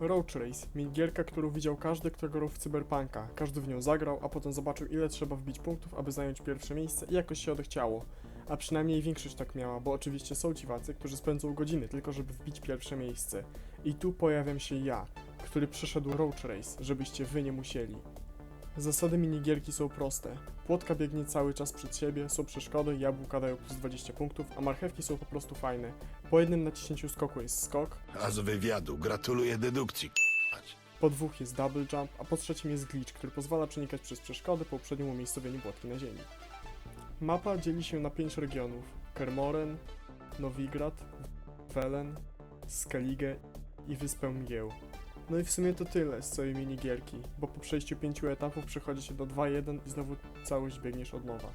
Roach Race, minigierka, którą widział każdy, kto grał w Cyberpunka. Każdy w nią zagrał, a potem zobaczył ile trzeba wbić punktów, aby zająć pierwsze miejsce i jakoś się odechciało. A przynajmniej większość tak miała, bo oczywiście są dziwacy, którzy spędzą godziny tylko, żeby wbić pierwsze miejsce. I tu pojawiam się ja, który przeszedł Roach Race, żebyście wy nie musieli. Zasady minigierki są proste. Płotka biegnie cały czas przed siebie, są przeszkody, jabłka dają plus 20 punktów, a marchewki są po prostu fajne. Po jednym naciśnięciu skoku jest skok, A z wywiadu gratuluję dedukcji. po dwóch jest double jump, a po trzecim jest glitch, który pozwala przenikać przez przeszkody po uprzednim umiejscowieniu płotki na ziemi. Mapa dzieli się na 5 regionów. Kermoren, Nowigrad, Welen, Skellige i Wyspę Mgieł. No i w sumie to tyle z całej minigierki, bo po przejściu pięciu etapów przechodzi się do 2-1 i znowu całość biegniesz od nowa.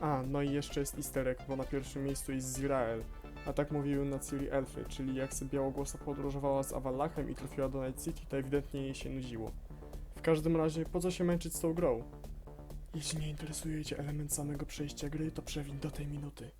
A, no i jeszcze jest easter egg, bo na pierwszym miejscu jest Zirael, a tak mówiły na Ciri elfy, czyli jak sobie Białogłosa podróżowała z Avallachem i trafiła do Night City, to ewidentnie jej się nudziło. W każdym razie, po co się męczyć z tą grą? Jeśli nie interesuje cię element samego przejścia gry, to przewin do tej minuty.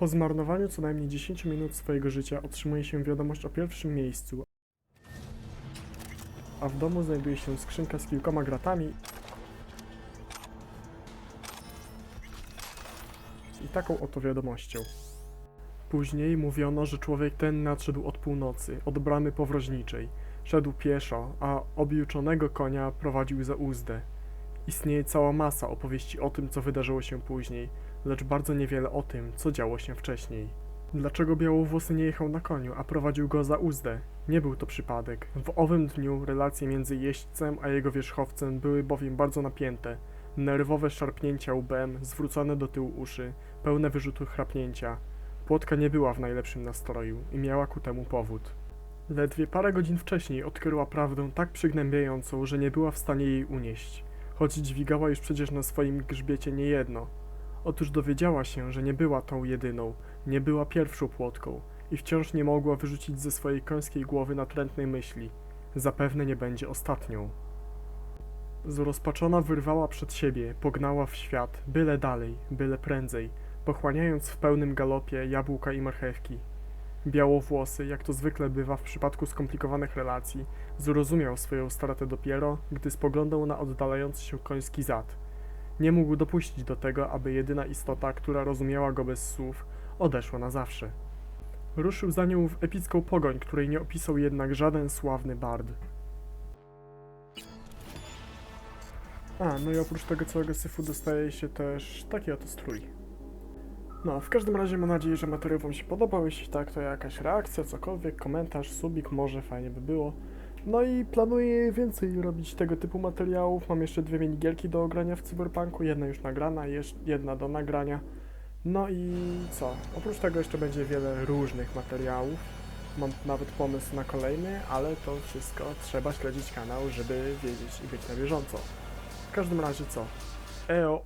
Po zmarnowaniu co najmniej 10 minut swojego życia otrzymuje się wiadomość o pierwszym miejscu, a w domu znajduje się skrzynka z kilkoma gratami i taką oto wiadomością. Później mówiono, że człowiek ten nadszedł od północy, od bramy powroźniczej. Szedł pieszo, a objuczonego konia prowadził za uzdę. Istnieje cała masa opowieści o tym, co wydarzyło się później, lecz bardzo niewiele o tym, co działo się wcześniej. Dlaczego Białowłosy nie jechał na koniu, a prowadził go za uzdę? Nie był to przypadek. W owym dniu relacje między jeźdźcem a jego wierzchowcem były bowiem bardzo napięte. Nerwowe szarpnięcia łbem, zwrócone do tyłu uszy, pełne wyrzutu chrapnięcia. Płotka nie była w najlepszym nastroju i miała ku temu powód. Ledwie parę godzin wcześniej odkryła prawdę tak przygnębiającą, że nie była w stanie jej unieść, choć dźwigała już przecież na swoim grzbiecie niejedno. Otóż dowiedziała się, że nie była tą jedyną, nie była pierwszą płotką i wciąż nie mogła wyrzucić ze swojej końskiej głowy natrętnej myśli. Zapewne nie będzie ostatnią. Zrozpaczona wyrwała przed siebie, pognała w świat, byle dalej, byle prędzej, pochłaniając w pełnym galopie jabłka i marchewki. Białowłosy, jak to zwykle bywa w przypadku skomplikowanych relacji, zrozumiał swoją stratę dopiero, gdy spoglądał na oddalający się koński zad. Nie mógł dopuścić do tego, aby jedyna istota, która rozumiała go bez słów, odeszła na zawsze. Ruszył za nią w epicką pogoń, której nie opisał jednak żaden sławny bard. A, no i oprócz tego całego syfu dostaje się też taki oto strój. No, w każdym razie mam nadzieję, że materiał Wam się podobał. Jeśli tak, to jakaś reakcja, cokolwiek, komentarz, subik, może fajnie by było. No i planuję więcej robić tego typu materiałów. Mam jeszcze dwie minigierki do ogrania w Cyberpunku, jedna już nagrana, jedna do nagrania. No i co? Oprócz tego jeszcze będzie wiele różnych materiałów. Mam nawet pomysł na kolejny, ale to wszystko trzeba śledzić kanał, żeby wiedzieć i być na bieżąco. W każdym razie co? EO